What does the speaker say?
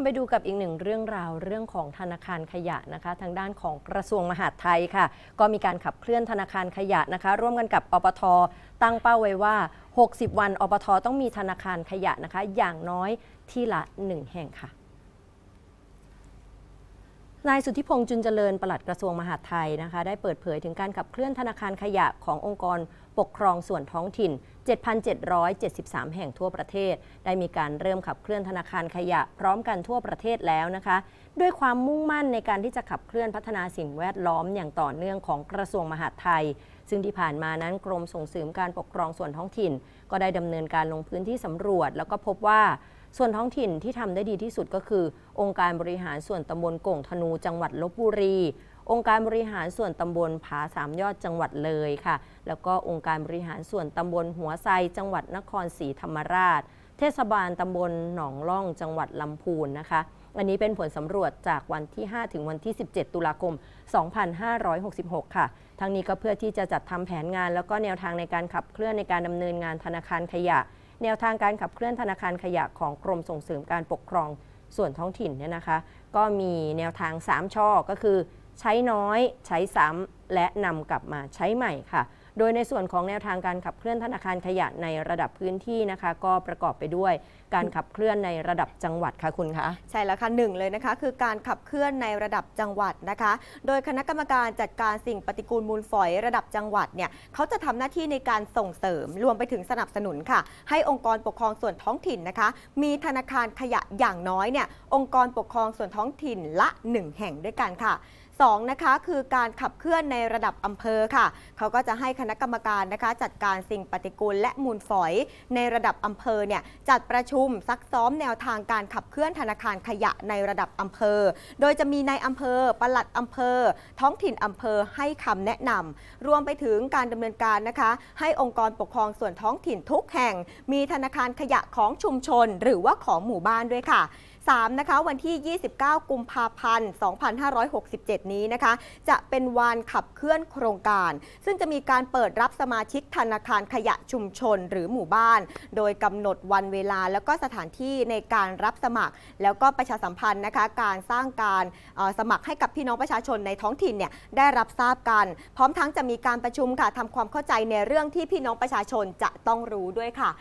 มไปดูกับอีกหนึ่งเรื่องราวเรื่องของธนาคารขยะนะคะ ทางด้านของกระทรวงมหาดไทยค่ะ ก็มีการขับเคลื่อนธนาคารขยะนะคะ ร่วมกันกับอปท ตั้งเป้าไว้ว่า 60 วันอปท ต้องมีธนาคารขยะนะคะ อย่างน้อยที่ละ 1 แห่งค่ะ นายสุทธิพงษ์จุนเจริญปลัดกระทรวงมหาดไทยนะคะ ได้เปิดเผยถึงการขับเคลื่อนธนาคารขยะขององค์กรปกครองส่วนท้องถิ่น 7,773 แห่งทั่วประเทศ ได้มีการเริ่มขับเคลื่อนธนาคารขยะพร้อมกันทั่วประเทศแล้วนะคะ ด้วยความมุ่งมั่นในการที่จะขับเคลื่อนพัฒนาสิ่งแวดล้อมอย่างต่อเนื่องของกระทรวงมหาดไทย ซึ่งที่ผ่านมานั้นกรมส่งเสริมการปกครองส่วนท้องถิ่น ก็ได้ดำเนินการลงพื้นที่สำรวจ แล้วก็พบว่า ส่วนท้องถิ่นที่ทำได้ดีที่สุดก็คือ องค์การบริหารส่วนตำบลก่งธนูจังหวัดลบบุรี องค์การบริหารส่วนตำบลผาสามยอดจังหวัดเลยค่ะ แล้วก็องค์การบริหารส่วนตำบลหัวไซจังหวัดนครศรีธรรมราช เทศบาลตำบลหนองล่องจังหวัดลำพูนนะคะอันนี้เป็นผลสำรวจจากวันที่ 5 ถึงวันที่ 17 ตุลาคม 2566 ค่ะ ทั้งนี้ก็เพื่อที่จะจัดทำแผนงาน แล้วก็แนวทางในการขับเคลื่อนในการดำเนินงานธนาคารขยะ แนวทางการขับเคลื่อนธนาคารขยะของกรมส่งเสริมการปกครองส่วนท้องถิ่นเนี่ยนะคะ ก็มีแนวทาง 3ช่อก็คือ ใช้น้อย ใช้ซ้ำและนำกลับมาใช้ใหม่ค่ะ โดยในส่วนของแนวทางการขับเคลื่อนธนาคารขยะในระดับพื้นที่นะคะ ก็ประกอบไปด้วยการขับเคลื่อนในระดับจังหวัดค่ะคุณคะใช่แล้วค่ะหนึ่งเลยนะคะ คือการขับเคลื่อนในระดับจังหวัดนะคะ โดยคณะกรรมการจัดการสิ่งปฏิกูลมูลฝอยระดับจังหวัดเนี่ยเขาจะทำหน้าที่ในการส่งเสริมรวมไปถึงสนับสนุนค่ะ ให้องค์กรปกครองส่วนท้องถิ่นนะคะ มีธนาคารขยะอย่างน้อยเนี่ยองค์กรปกครองส่วนท้องถิ่นละ 1 แห่งด้วยกันค่ะ สองนะคะคือการขับเคลื่อนในระดับอำเภอค่ะ เขาก็จะให้คณะกรรมการนะคะจัดการสิ่งปฏิกูลและมูลฝอย ในระดับอำเภอเนี่ยจัดประชุมซักซ้อมแนวทางการขับเคลื่อนธนาคารขยะในระดับอำเภอ โดยจะมีในอำเภอปลัดอำเภอ ท้องถิ่นอำเภอให้คำแนะนำรวมไปถึงการดำเนินการนะคะ ให้องค์กรปกครองส่วนท้องถิ่นทุกแห่ง มีธนาคารขยะของชุมชน หรือว่าของหมู่บ้านด้วยค่ะ3นะคะวันที่ 29 กุมภาพันธ์ 2567 นี้นะคะ จะเป็นวันขับเคลื่อนโครงการ ซึ่งจะมีการเปิดรับสมาชิกธนาคารขยะชุมชนหรือหมู่บ้าน โดยกำหนดวันเวลาแล้วก็สถานที่ในการรับสมัคร แล้วก็ประชาสัมพันธ์นะคะการสร้างการสมัครให้กับพี่น้องประชาชนในท้องถิ่นเนี่ยได้รับทราบกัน พร้อมทั้งจะมีการประชุมค่ะทำความเข้าใจในเรื่องที่พี่น้องประชาชนจะต้องรู้ด้วยค่ะ